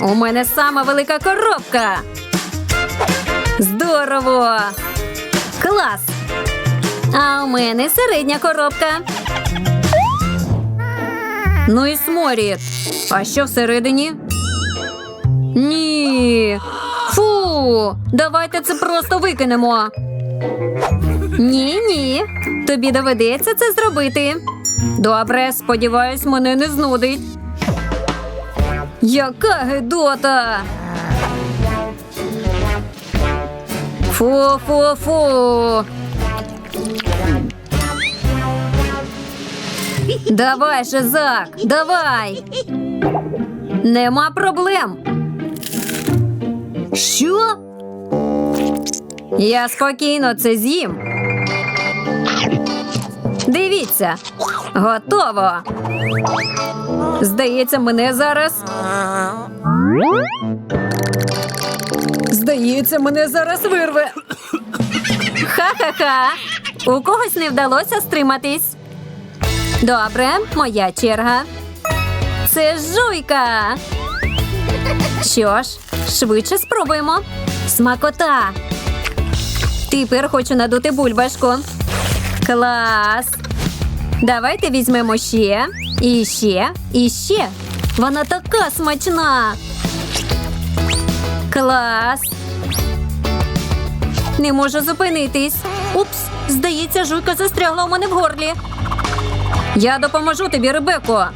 У мене сама велика коробка. Здорово! Клас! А у мене середня коробка. Ну і сморід. А що всередині? Ні. Фу, давайте це просто викинемо. Ні, ні. Тобі доведеться це зробити. Добре, сподіваюсь, мене не знудить. Яка гидота! Фу-фу-фу. Давай, Шизак, давай. Нема проблем. Що? Я спокійно це з'їм. Дивіться, готово. Здається, мене зараз. Здається, мене зараз вирве. Ха-ха-ха. У когось не вдалося стриматись. Добре, моя черга. Це жуйка. Що ж, швидше спробуємо. Смакота. Тепер хочу надути бульбашку. Клас. Давайте візьмемо ще, і ще, і ще. Вона така смачна. Клас. Не можу зупинитись. Упс, здається, жуйка застрягла у мене в горлі. Я допоможу тобі, Ребеко.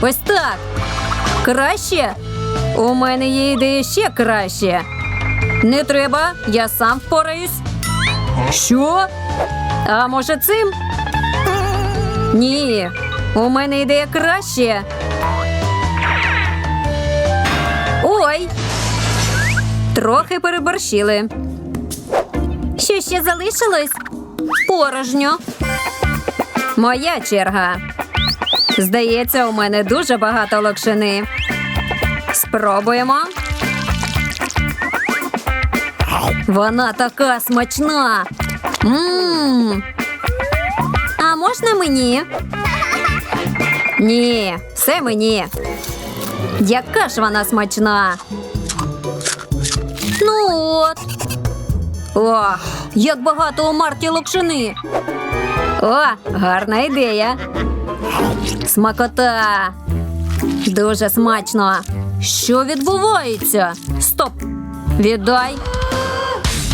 Ось так. Краще? У мене є ідея ще краще. Не треба, я сам впораюсь. Що? А може цим? Ні, у мене ідея краще. Ой. Трохи переборщили. Що ще залишилось? Порожньо. Моя черга. Здається, у мене дуже багато локшини. Спробуємо. Вона така смачна. Мм. А можна мені? Ні, все мені. Яка ж вона смачна. Ну от. О, як багато у Марті локшини. О, гарна ідея. Смакота. Дуже смачно. Що відбувається? Стоп! Віддай.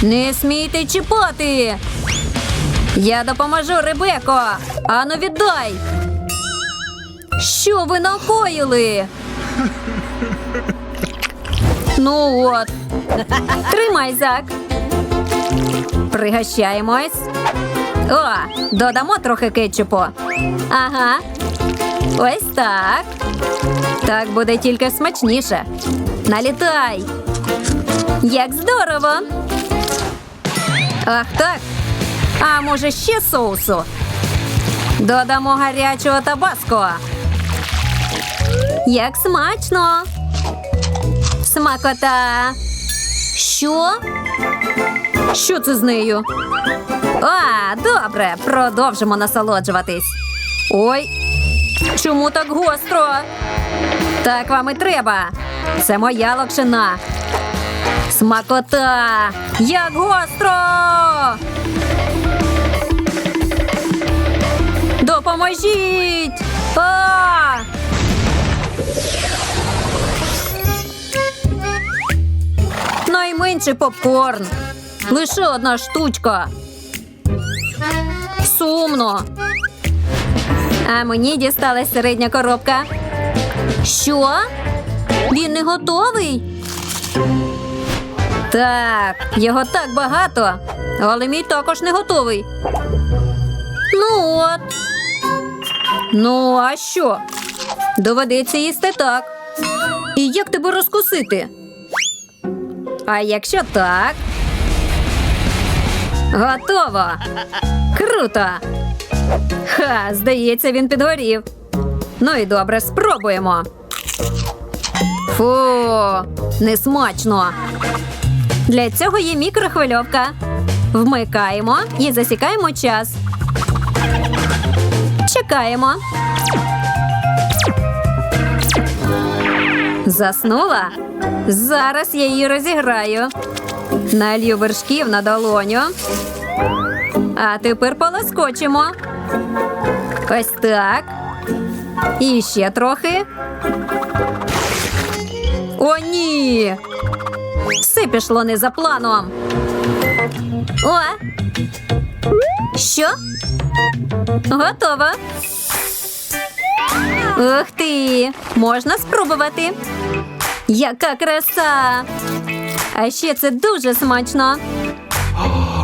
Не смійте чіпати. Я допоможу, Ребеко. Ану, віддай. Що ви накоїли? Ну от. Тримай, Зак. Пригощаємось. О, додамо трохи кетчупу. Ага. Ось так. Так буде тільки смачніше. Налітай. Як здорово. Ах так. А може ще соусу? Додамо гарячого табаско. Як смачно. Смакота. Що? Що це з нею? А, добре, продовжимо насолоджуватись. Ой, чому так гостро? Так вам і треба. Це моя локшина. Смакота! Як гостро! Допоможіть! А! Найменший попкорн. Лише одна штучка. Сумно. А мені дісталась середня коробка. Що? Він не готовий? Так, його так багато, але мій також не готовий. Ну от. Ну, а що? Доведеться їсти так. І як тебе розкусити? А якщо так? Готово. Круто. Ха, здається, він підгорів. Ну і добре, спробуємо. Фу, несмачно. Для цього є мікрохвильовка. Вмикаємо і засікаємо час. Чекаємо. Заснула? Зараз я її розіграю. Налью вершків на долоню. А тепер полоскочимо. Ось так. І ще трохи. О, ні. Все пішло не за планом. О! Що? Готово. Ух ти! Можна спробувати. Яка краса! А ще це дуже смачно.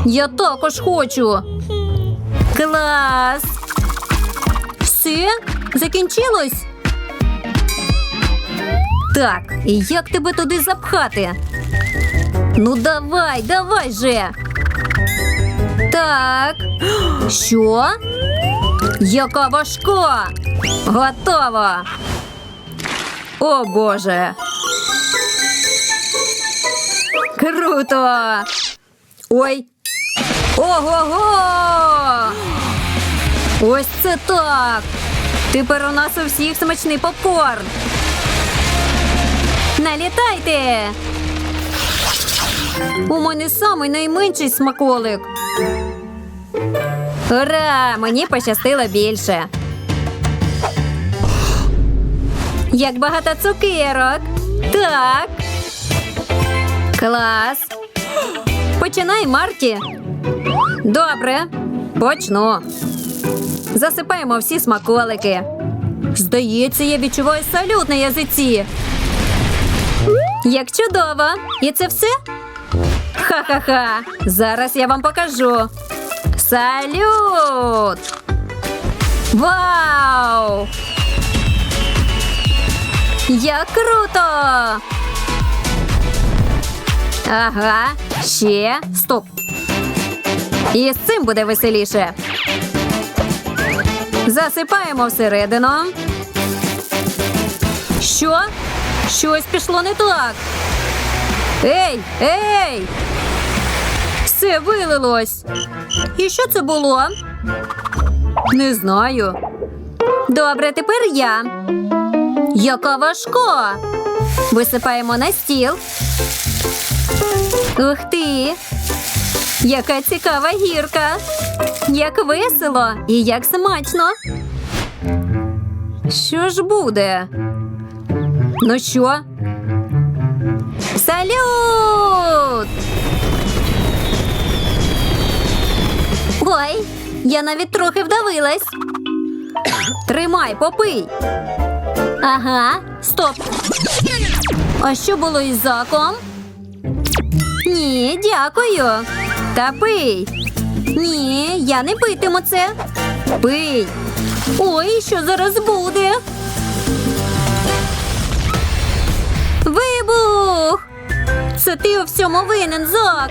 Я також хочу. Клас! Все? Закінчилось? Так, і як тебе туди запхати? Ну давай, давай же. Так. Що? Яка важка! Готово! О Боже! Круто! Ой! Ого-го! Ось це так! Тепер у нас у всіх смачний попкорн! Налітайте! У мене самий найменший смаколик. Ура! Мені пощастило більше. Як багато цукерок. Так. Клас. Починай, Марті. Добре. Почну. Засипаємо всі смаколики. Здається, я відчуваю салют на язиці. Як чудово! І це все? Ха-ха-ха! Зараз я вам покажу. Салют! Вау! Як круто! Ага, ще. Стоп. І з цим буде веселіше. Засипаємо всередину. Що? Щось пішло не так. Ей, ей! Все вилилось. І що це було? Не знаю. Добре, тепер я. Яка важка. Висипаємо на стіл. Ух ти! Яка цікава гірка. Як весело і як смачно. Що ж буде? Ну що? Салют! Ой, я навіть трохи вдавилась. Тримай, попий. Ага, стоп. А що було із заком? Ні, дякую. Та пий. Ні, я не питиму це. Пий. Ой, що зараз буде? Вибух! Це ти у всьому винен, Зак.